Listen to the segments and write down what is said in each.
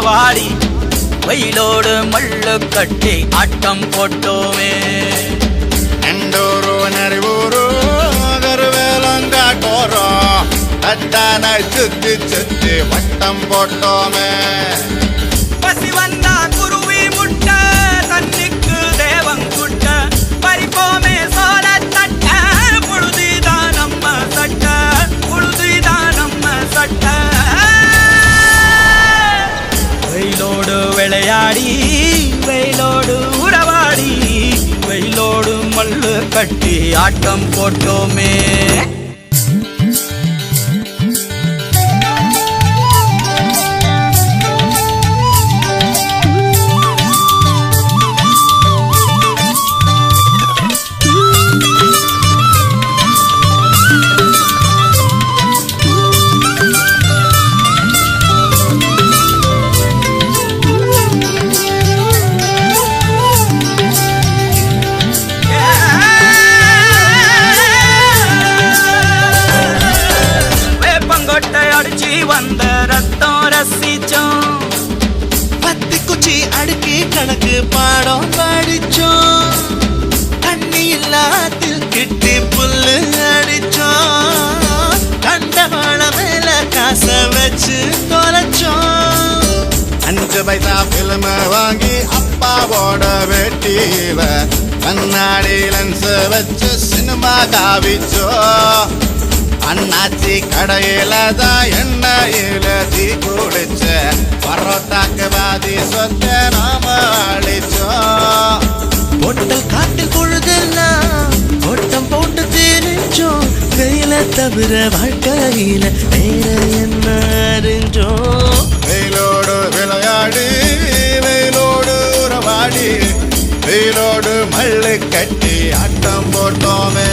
வாடி வெயிலோடு மல்லு கட்டி ஆட்டம் போட்டோமே ఎండోరు నరివూరు గరువేలంగా కోరో అట్టాన చుత్తి చుత్తి వట్టం పొట్టోమే கட்டி ஆட்டம் போட்டோமே. பாடம் படிச்சோம். தண்ணி இல்லாத்தில் கிட்டி புல்லு அடிச்சோம். கண்டவாள மேல காச வச்சு தொலைச்சோம். அஞ்சு பைசா பிலிம் வாங்கி அப்பாவோட வெட்டியில கண்ணாடி லென்ஸ் வச்சு சினிமா காவிச்சோம் அண்ணாச்சி கடையில தான் எண்ணெயில தீ குடிச்ச? பரோட்டாக்கு பாதி சொத்த நாம அழிச்சோம் பொட்டல் காட்டில் பொழுதெல்லாம் ஓட்டம் போட்டு தெரிஞ்சோம் வெயில தவிர வாழ்க்கையில வேற என்ன அறிஞ்சோம் வெயிலோடு விளையாடி வெயிலோடு உறவாடி வெயிலோடு மல்லு கட்டி ஆட்டம் போட்டோமே.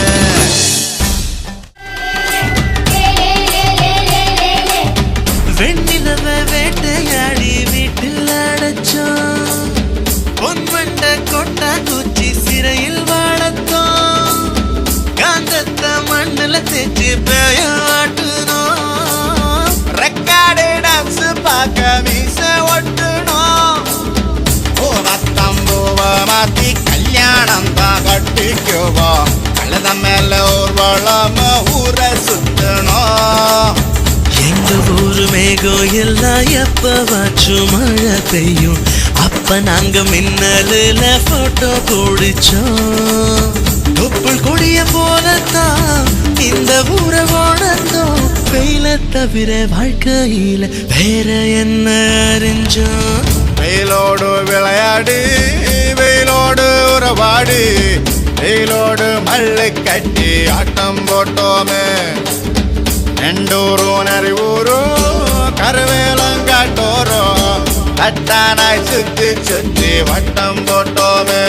கட்டிக்குவோம் கழுத மேல ஊர்வலம் ஊரை சுத்தணும் எங்க ஊரு மேகம் எல்லாம் எப்பவாச்சும் மழை பெய்யும். அப்ப நாங்க மின்னலுல போட்டோ பிடிச்சோம். தொப்புள் கொடிய போலத்தான் இந்த ஊரை உணர்ந்தோம் வெயில தவிர வாழ்க்கையில வேற என்ன அறிஞ்சோம்? வெயிலோடு விளையாடி வெயிலோடு உறவாடி. வெயிலோடு மல்லு கட்டி ஆட்டம் போட்டோமே. நெண்டூரும் நரிவூரும் கருவேலங்காட்டோரும் தட்டானாய் சுத்தி சுத்தி வட்டம் போட்டோமே.